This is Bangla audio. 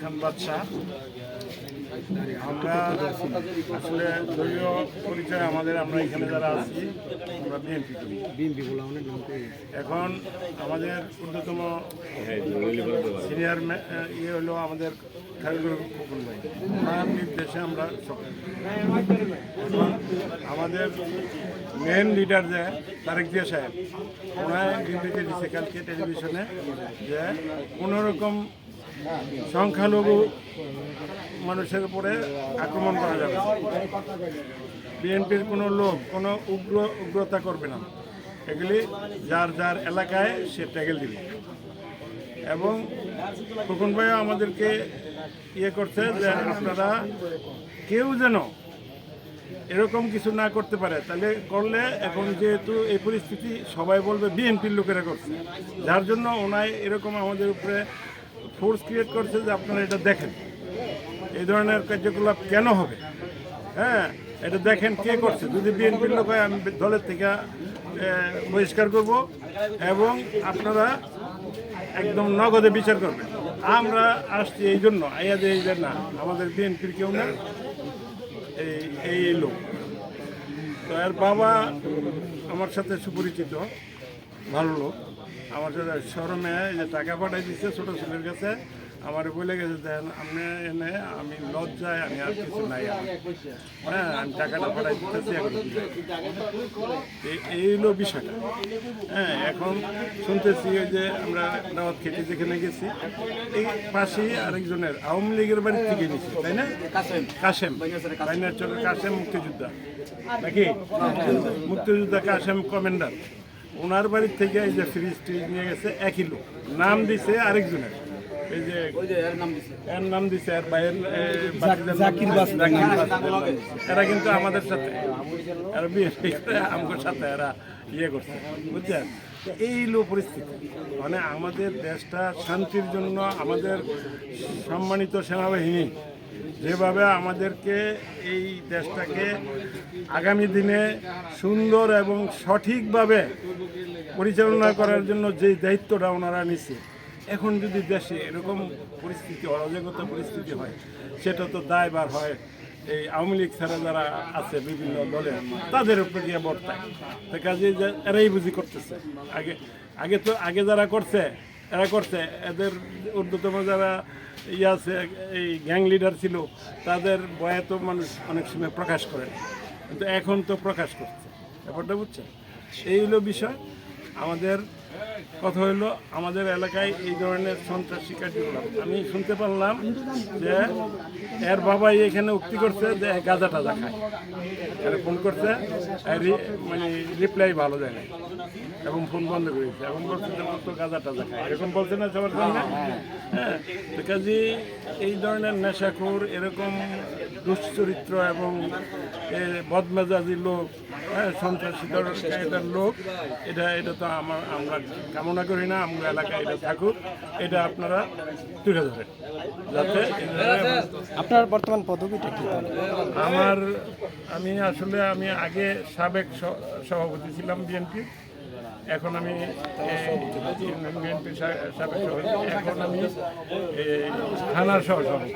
খান বাদশাহ। আমরা আসলে দলীয় পরিচয় আমাদের আমরা এখানে যারা আছি আমরা বিএনপি করি। এখন আমাদের ঊর্ধ্বতম সিনিয়র ইয়ে হলো আমাদের নির্দেশে আমরা আমাদের মেন লিডার যে তারেক জিয়া সাহেব ওনার বিবৃতি দিচ্ছে কালকে টেলিভিশনে যে কোনো রকম সংখ্যালঘু মানুষের উপরে আক্রমণ করা যাবে। বিএনপির কোনো লোক, কোনো উগ্র উগ্রতা করবে না। এগুলি যার যার এলাকায় সে ট্যাগেল দিবে। এবং খোকন ভাইও আমাদেরকে ইয়ে করছে যে আপনারা কেউ যেন এরকম কিছু না করতে পারে। তাহলে করলে এখন যেহেতু এই পরিস্থিতি, সবাই বলবে বিএনপির লোকেরা করছে। যার জন্য ওনায় এরকম আমাদের উপরে ফোর্স ক্রিয়েট করছে যে আপনারা এটা দেখেন। এই ধরনের কার্যকলাপ কেন হবে? হ্যাঁ এটা দেখেন কে করছে। যদি বিএনপির লোক হয়, আমি দলের থেকে বহিষ্কার করব এবং আপনারা একদম নগদে বিচার করবেন। আমরা আসছি এই জন্য। আইয়া যে না, আমাদের বিএনপির কেউ না এই এই লোক। তো এর বাবা আমার সাথে সুপরিচিত, ভালো লোক। আমার সাথে শরমে যে টাকা পাঠাই দিচ্ছে ছোটো ছেলের কাছে আমার বলে গেছে দেন আপনি এনে আমি লজ্জায় আমি আর কিছু নাই। হ্যাঁ আমি টাকাটা পাঠাই দিতেছি এখন। এই- হলো বিষয়টা। হ্যাঁ এখন শুনতেছি ওই যে আমরা দাওয়াত খেতে যেখানে গেছি এই পাশেই আরেকজনের আওয়ামী লীগের বাড়ি থেকে নিছি তাই না? কাশেম। বাইনাচরের কাশেম মুক্তিযোদ্ধা। নাকি? মুক্তিযোদ্ধা কাশেম কমান্ডার। ওনার বাড়ির থেকে এই যে ফ্রিজ ট্রিজ নিয়ে গেছে একই লোক। নাম দিছে আরেকজনের। এই যে এর নাম দিছে। আর বাইরের এরা কিন্তু আমাদের সাথে। আমাদের সাথে এরা ইয়ে করছে বুঝছেন? এই লো পরিস্থিতি। মানে আমাদের দেশটা শান্তির জন্য আমাদের সম্মানিত সেনাবাহিনী যেভাবে আমাদেরকে এই দেশটাকে আগামী দিনে সুন্দর এবং সঠিকভাবে পরিচালনা করার জন্য যে দায়িত্বটা ওনারা নিচ্ছে এখন যদি দেশে এরকম পরিস্থিতি, অরাজকতা পরিস্থিতি হয়, সেটা তো দায়বার হয় এই আওয়ামী লীগ ছাড়া যারা আছে বিভিন্ন দলের তাদের উপরে গিয়ে বর্তায়। কাজে এরাই বুঝি করতেছে। আগে আগে তো, আগে যারা করছে এরা করছে। এদের ঊর্ধ্বতম যারা ইয়ে আছে, এই গ্যাং লিডার ছিল, তাদের বয়ে তো মানুষ অনেক সময় প্রকাশ করে। কিন্তু এখন তো প্রকাশ করছে। ব্যাপারটা বুঝছেন? এই হলো বিষয়। আমাদের কথা হলো আমাদের এলাকায় এই ধরনের সন্ত্রাসী কার্যকলাপ। আমি শুনতে পারলাম যে এর বাবাই এখানে উক্তি করছে যে গাঁজা টাজা খায় এর ফোন করছে মানে রিপ্লাই ভালো দেয় না এবং ফোন বন্ধ করেছে এবং বলছে যে তো গাঁজা টাজা খায় এরকম বলছে না সবার সামনে? হ্যাঁ তো কাজে এই ধরনের নেশাখোর এরকম দুশ্চরিত্র এবং বদমেজাজি লোক সন্ত্রাসী ধরনের লোক এটা এটা তো আমার আমরা কামনা করি না আমরা এলাকায় এটা থাকুক এটা আপনারা তুলে ধরেন। যাতে আপনার বর্তমান পদবিটা কি আমার আমি আসলে আমি আগে সাবেক সভাপতি ছিলাম বিএনপি এখন আমি বিএনপি সাবেক সভাপতি এখন আমি এই থানার সহ সভাপতি